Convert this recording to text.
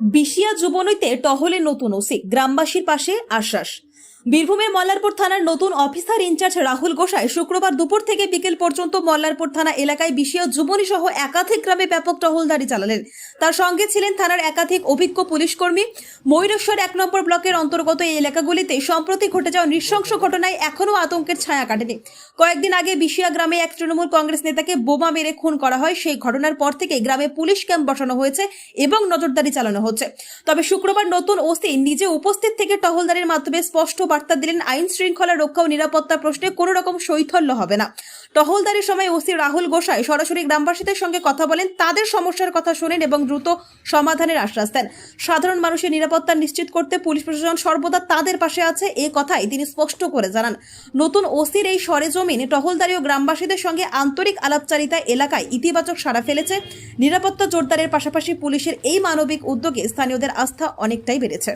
বিশিয়া যুবনৈতে টহলে নতুন ওসি গ্রামবাসীর পাশে আশ্বাস। বীরভূমের মল্লারপুর থানার নতুন অফিসার ইনচার্জ রাহুল গোসাই শুক্রবার দুপুর থেকে বিকেল পর্যন্ত মল্লারপুর থানা এলাকায় বিশিয়া যুবনী সহ একাধিক গ্রামে ব্যাপক টহলদারি চালালেন। তার সঙ্গে ছিলেন থানার একাধিক অভিজ্ঞ পুলিশ কর্মী। ময়ূরেশ্বর এক নম্বর ব্লকের অন্তর্গত এই এলাকাগুলিতে সম্প্রতি ঘটে যাওয়া নৃশংস ঘটনায় এখনও আতঙ্কের ছায়া কাটেনি। কয়েকদিন আগে বিশিয়া গ্রামে এক তৃণমূল কংগ্রেস নেতাকে বোমা মেরে খুন করা হয়। সেই ঘটনার পর থেকে গ্রামে পুলিশ ক্যাম্প বসানো হয়েছে এবং নজরদারি চালানো হচ্ছে। তবে শুক্রবার নতুন ওসি নিজে উপস্থিত থেকে টহলদারির মাধ্যমে স্পষ্ট বার্তা দিলেন, আইন শৃঙ্খলা রক্ষা ও নিরাপত্তা প্রশ্নে কোনো রকম শৈথল্য হবে না। টহলদারির সময় ওসি রাহুল গোসাই সরাসরি গ্রামবাসীদের সঙ্গে কথা বলেন, তাদের সমস্যার কথা শোনেন এবং দ্রুত সমাধানের আশ্বাস দেন। সাধারণ মানুষের নিরাপত্তা নিশ্চিত করতে পুলিশ প্রশাসন সর্বদা তাদের পাশে আছে, এ কথাই তিনি স্পষ্ট করে জানান। নতুন ওসির এই সরেজমিনে টহলদারি ও গ্রামবাসীদের সঙ্গে আন্তরিক আলাপচারিতা এলাকায় ইতিবাচক সাড়া ফেলেছে। নিরাপত্তা জোরদারের পাশাপাশি পুলিশের এই মানবিক উদ্যোগে স্থানীয়দের আস্থা অনেকটাই বেড়েছে।